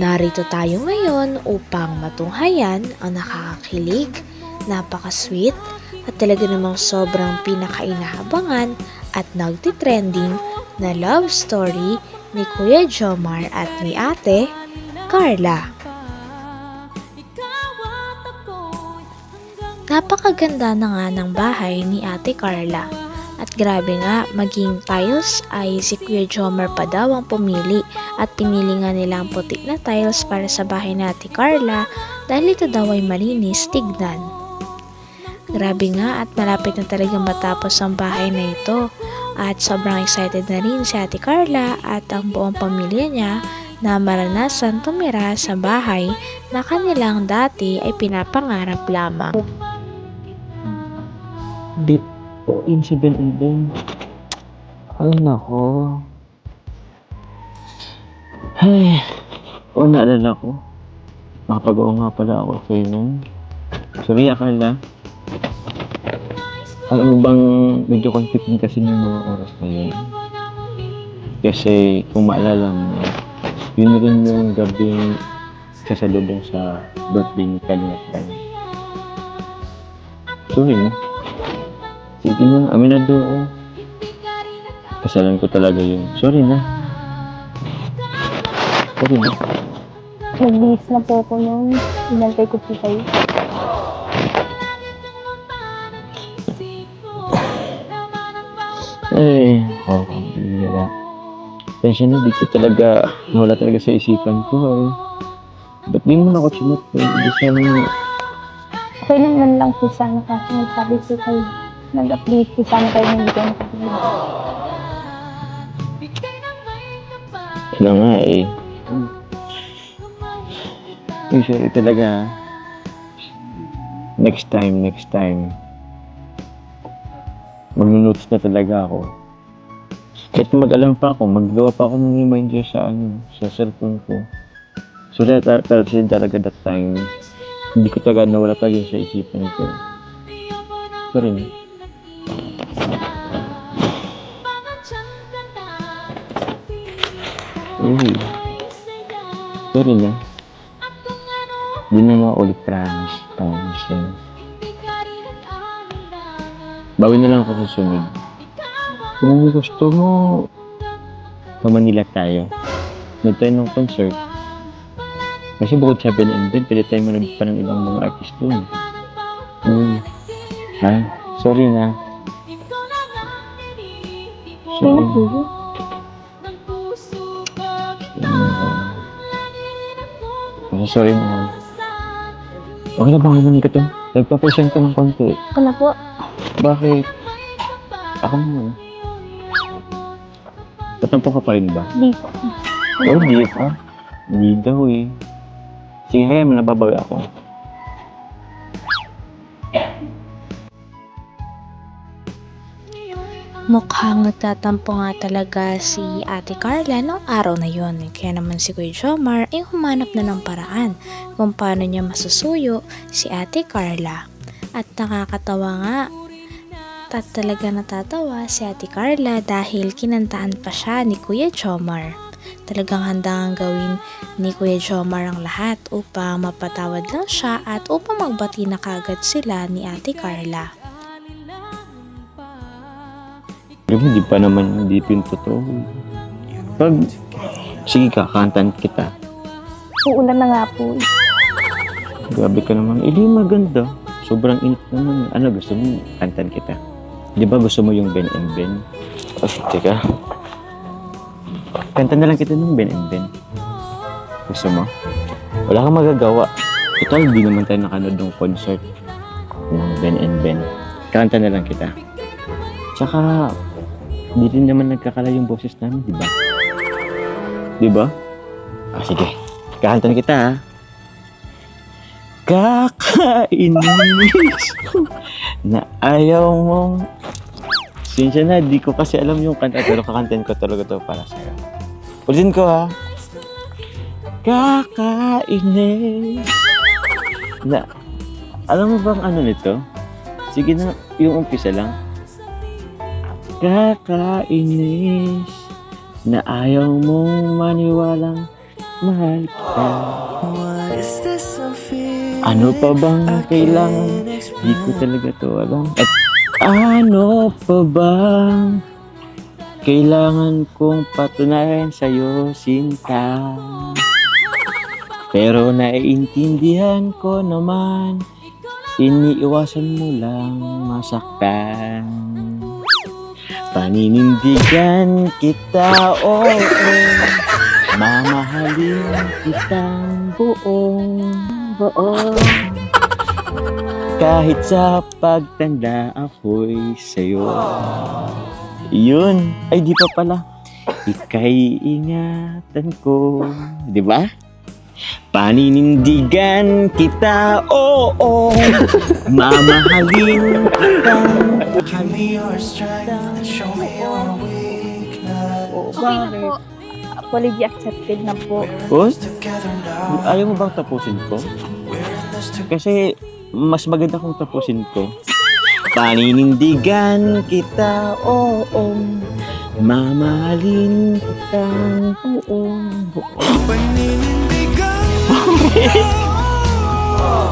Narito tayo ngayon upang matunghayan ang nakakakilig, napaka-sweet, at talaga namang sobrang pinakainahabangan at nagtitrending na love story ni Kuya Jomar at ni Ate Carla. Napakaganda na nga ng bahay ni Ate Carla. At grabe nga, maging tiles ay si Kuya Jomar pa daw ang pumili at pinili nga nila ang puti na tiles para sa bahay ni Ate Carla dahil ito daw ay malinis tignan. Grabe nga at malapit na talaga matapos ang bahay na ito at sobrang excited na rin si Ate Carla at ang buong pamilya niya na maranasan tumira sa bahay na kanilang dati ay pinapangarap lamang. Dit in 7-Eleven. Ay, nako. Ay, o naalala ko. Nakapag-oo nga pala ako sa'yo nun. Sorry, Akala. Alam mo bang medyo conflicting kasi ng mga oras na yun. Kasi kung maalala mo, yun rin yung gabing sasalubong sa birthday ni Kalingat Kanye. Sorry na. Sige na, aminado ako. Kasalan ko talaga yun. Sorry na. Sorry na. Nag-miss na po ako noon. Inantay ko po kayo. Ay, oh, bira. Pensya na, di ko talaga, nawala talaga sa isipan ko. Eh. Ba't di mo na ako chinot? Eh? Di sana, Okay lang man lang po sana kasi nagsabi po kayo. Nag-update po sana kayo hindi ko nakapagod. Kaya nga eh. Sorry talaga. Next time, next time. Mag-notes na talaga ako. Kahit mag-alam pa ako, maggawa pa ako ng reminder sa ano, sa cellphone ko. So that, that, that, talaga that time, hindi ko talaga nawala talaga sa isipan ko. Sorry na. Uy, sorry na. Di na maulit promise. Promise yan. Bawi na lang ako sa sunod. Kung gusto mo, pa Manila tayo. Doon tayo ng concert. Kasi bukod sa Ben and Ben, pwede tayo manood pa ng ibang mga artist doon. Hmm. Ha? Sorry na. Okay na Hmm. Sorry na. Okay na ba ngayon ka to? Nagpa-present ka ng konti. Ako na po. Bakit? Ako mo. Tatampo ka pa rin ba? Di po. Oh, hindi pa. Hindi daw eh. Sige, kaya nababawi ako. Mukhang nagtatampo nga talaga si Ate Carla noong araw na yon. Kaya naman si Kuya Jomar ay humanap na ng paraan kung paano niya masusuyo si Ate Carla. At nakakatawa nga at talaga natatawa si Ate Carla dahil kinantaan pa siya ni Kuya Jomar. Talagang handa ang gawin ni Kuya Jomar ang lahat upang mapatawad lang siya at upang magbati na kagad sila ni Ate Carla. Alam mo, di pa naman, hindi yung totoo. Pag, sige ka, kantan kita. Uulan na nga po. Grabe ka naman. Eh, di maganda. Sobrang init naman. Ano gusto mo? Kantan kita. Di ba gusto mo yung Ben and Ben? Oh, teka. Kanta na lang kita ng Ben and Ben. Gusto mo? Wala kang magagawa. Ito, hindi naman tayo nakanood ng concert ng Ben and Ben. Kanta na lang kita. Tsaka, rin naman nagkakala yung boses namin, di ba? Di ba? Ah, sige. Kakanta na kita, ha? Kakainis ko na ayaw mong... Sinsya na, di ko kasi alam yung kanta, pero kakantin ko talaga to para sa'yo. Ulitin ko, ha? Kakainis na... Alam mo bang ano nito? Sige na, yung umpisa lang. Kakainis na ayaw mong maniwalang mahal ka. Ano pa bang kailangan? Di ko talaga to alam. At ano pa bang kailangan kong patunayan sa'yo, Sinta? Pero naiintindihan ko naman, iniiwasan mo lang masaktan. Paninindigan kita, oo. Mamahalin kitang buong buo. Kahit sa pagtanda ako'y sa'yo. Yun. Ay, di pa pala. Ika'y ingatan ko. Di ba? Paninindigan kita, oo. Mamahalin kitang Okay na po. Apology accepted na po. Uy, ayaw mo bang tapusin ko? Kasi mas maganda kung tapusin ko. Paninindigan kita, oo. Mamahalin kitang buong buo.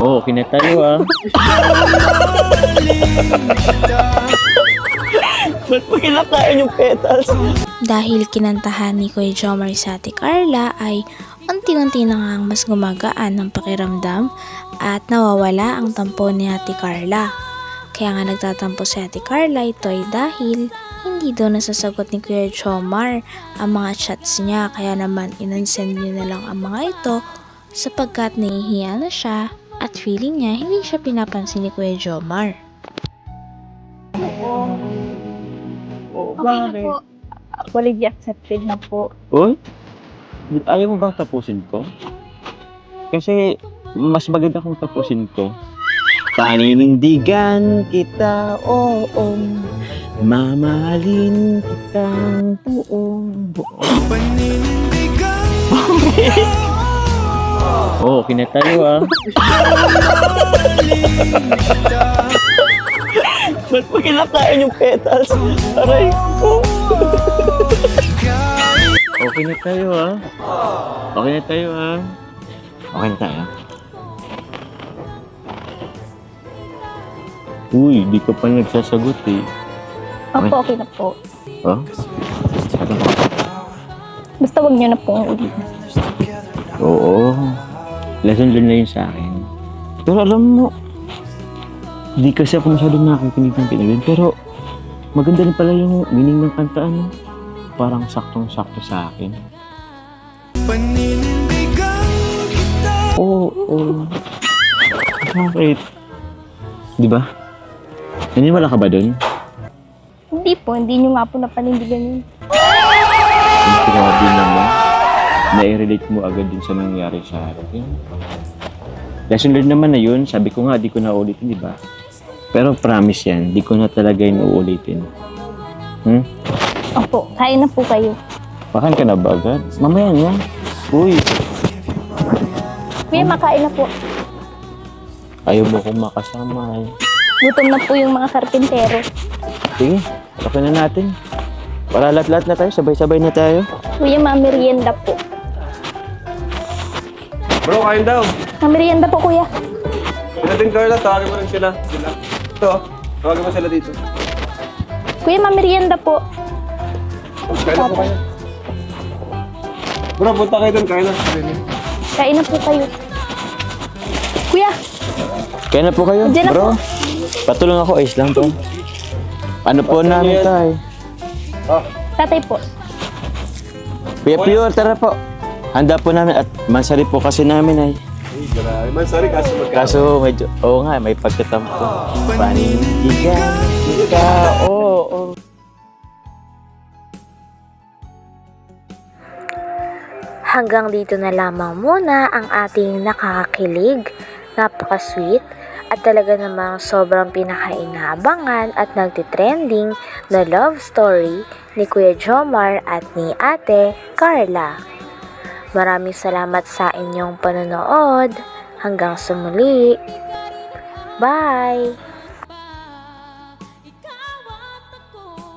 Oh, kinatayo ah. Ba't mo kinakain yung petals? Dahil kinantahan ni Kuya Jomar sa Ate Carla ay unti-unti na ngang mas gumagaan ang pakiramdam at nawawala ang tampo ni Ate Carla. Kaya nga nagtatampo si Ate Carla ito ay dahil hindi daw nasasagot ni Kuya Jomar ang mga chats niya kaya naman inansend niya na lang ang mga ito sapagkat nahihiya na siya at feeling niya hindi siya pinapansin ni Kuya Jomar. Okay na po. Apology accepted na po. Uy, ayaw mo bang tapusin ko? Kasi mas maganda kung tapusin ko. Paninindigan kita, oo. Mamahalin kitang buong buo. Oo, oh, kinatayo ah. Ba't mo kinakain yung petals? Aray ko. okay na tayo ah. Okay na tayo ah. Okay na tayo. Uy, di ka pa nagsasagot eh. Opo, okay na po. Oh? Ano ba? Basta wag niyo na pong ulit. Oo. Lesson learned na yun sa akin. Pero alam mo, hindi kasi ako masyadong nakikinig ng pinagin. Pero maganda rin pala yung meaning ng kanta, ano? Parang saktong-sakto sa akin. Oo, oo. Bakit? Di ba? Naniniwala ka ba dun? Hindi po, hindi niyo nga po napanindigan yun. Grabe naman. Na-relate mo agad din sa nangyari sa akin. Lesson learned naman na yun. Sabi ko nga, di ko na ulitin, di ba? Pero promise yan, di ko na talaga yun uulitin. Hmm? Opo, kain na po kayo. Pakan ka na ba agad? Mamaya na. Uy, Kuya, makain na po. ayaw mo kong makasama eh. Gutom na po yung mga karpintero. Sige, okay na natin. Para lahat-lahat na tayo, sabay-sabay na tayo. Kuya, mamerienda po. Bro, kain daw. Mamerienda po, kuya. Sila din, Carla. Tawagin mo rin sila. Sila. Ito, tawagin mo sila dito. Kuya, mamerienda po. Kain na po kayo. Bro, punta kayo dun. Kain na. Kain na po kayo. Kuya, Kaya na po kayo, Diyan na bro. Patulong ako, ayos lang po. Ano po namin tayo? Oh, tatay po. Kuya Pure, tara po. Handa po namin at masari po kasi namin ay. ay, grabe. Man, sorry kasi magka... Kaso medyo, oo nga, may pagkatampo. Panindigan kita, oo, oo. Hanggang dito na lamang muna ang ating nakakakilig, napaka-sweet, at talaga namang sobrang pinakainabangan at nagtitrending na love story ni Kuya Jomar at ni Ate Carla. Maraming salamat sa inyong panonood. Hanggang sa muli. Bye!